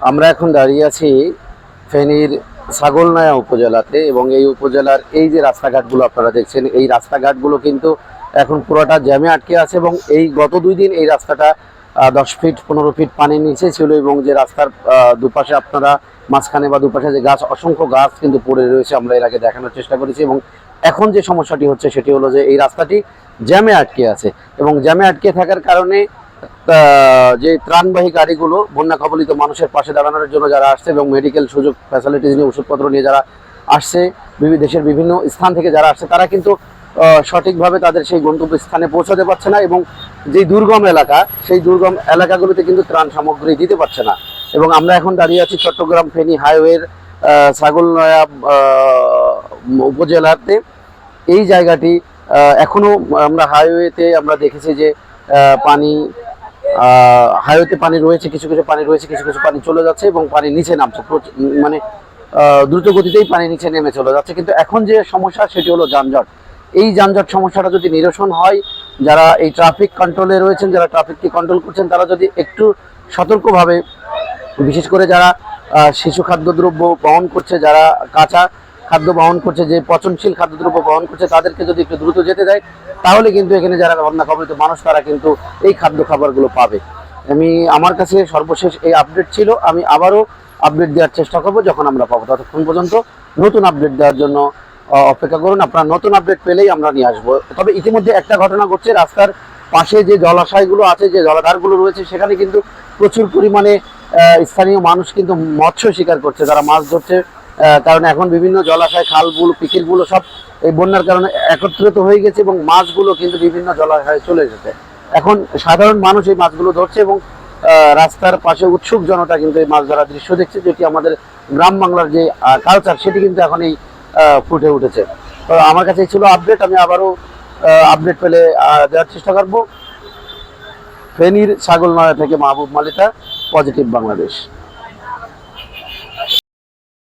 আমরা এখন দাঁড়িয়ে আছি ফেনীর ছাগলনায়া উপজেলাতে এবং এই উপজেলার এই যে রাস্তাঘাটগুলো আপনারা দেখছেন, এই রাস্তাঘাটগুলো কিন্তু এখন পুরোটা জ্যামে আটকে আছে এবং এই গত দুই দিন এই রাস্তাটা দশ ফিট, পনেরো ফিট পানির নিচে ছিল এবং যে রাস্তার দুপাশে আপনারা মাঝখানে বা দুপাশে যে গাছ, অসংখ্য গাছ কিন্তু পড়ে রয়েছে আমরা এর আগে দেখানোর চেষ্টা করেছি এবং এখন যে সমস্যাটি হচ্ছে সেটি হলো যে এই রাস্তাটি জ্যামে আটকে আছে এবং জ্যামে আটকে থাকার কারণে যে ত্রাণবাহী গাড়িগুলো বন্যা কবলিত মানুষের পাশে দাঁড়ানোর জন্য যারা আসছে এবং মেডিকেল সুযোগ ফ্যাসিলিটিস নিয়ে ওষুধপত্র নিয়ে যারা আসছে বিভিন্ন দেশের বিভিন্ন স্থান থেকে যারা আসছে, তারা কিন্তু সঠিকভাবে তাদের সেই গন্তব্য স্থানে পৌঁছাতে পারছে না এবং যেই দুর্গম এলাকা, সেই দুর্গম এলাকাগুলোতে কিন্তু ত্রাণ সামগ্রী দিতে পারছে না। এবং আমরা এখন দাঁড়িয়ে আছি চট্টগ্রাম ফেনী হাইওয়ের ছাগলনয়া উপজেলাতে। এই জায়গাটি এখনও আমরা হাইওয়েতে আমরা দেখেছি যে পানি হাইওয়েতে পানি রয়েছে, কিছু কিছু পানি রয়েছে, কিছু কিছু পানি চলে যাচ্ছে এবং পানি নিচে নামছে। মানে দ্রুত গতিতেই পানি নিচে নেমে চলে যাচ্ছে। কিন্তু এখন যে সমস্যা, সেটি হলো যানজট। এই যানজট সমস্যাটা যদি নিরসন হয়, যারা এই ট্রাফিক কন্ট্রোলে রয়েছেন, যারা ট্রাফিককে কন্ট্রোল করছেন, তারা যদি একটু সতর্কভাবে, বিশেষ করে যারা শিশু খাদ্যদ্রব্য বহন করছে, যারা কাঁচা খাদ্য বহন করছে, যে পচনশীল খাদ্যদ্রব্য বহন করছে, তাদেরকে যদি একটু দ্রুত যেতে দেয়, তাহলে কিন্তু এখানে যারা বন্যা কবলিত মানুষ, তারা কিন্তু এই খাদ্য খাবারগুলো পাবে। আমি, আমার কাছে সর্বশেষ এই আপডেট ছিল, আমি আবারও আপডেট দেওয়ার চেষ্টা করব যখন আমরা পাবো। ততক্ষণ পর্যন্ত নতুন আপডেট দেওয়ার জন্য অপেক্ষা করুন। আপনারা নতুন আপডেট পেলেই আমরা নিয়ে আসব। তবে ইতিমধ্যে একটা ঘটনা ঘটছে, রাস্তার পাশে যে জলাশয়গুলো আছে, যে জলাধারগুলো রয়েছে, সেখানে কিন্তু প্রচুর পরিমাণে স্থানীয় মানুষ কিন্তু মৎস্য শিকার করছে তারা মাছ ধরছে। কারণ এখন বিভিন্ন জলাশয়, খালগুলো, পিকিলগুলো সব এই বন্যার কারণে একত্রিত হয়ে গেছে এবং মাছগুলো কিন্তু বিভিন্ন জলাশয়ে চলে যেতে এখন সাধারণ মানুষ এই মাছগুলো ধরছে এবং রাস্তার পাশে উৎসুক জনতা কিন্তু এই মাছ ধরার দৃশ্য দেখছে, যেটি আমাদের গ্রাম বাংলার যে কালচার সেটি কিন্তু এখন এই ফুটে উঠেছে। তো আমার কাছে ছিল আপডেট আমি আবারও আপডেট পেলে দেওয়ার চেষ্টা করব। ফেনীর ছাগলনয়া থেকে মাহবুব মালিতা পজিটিভ বাংলাদেশ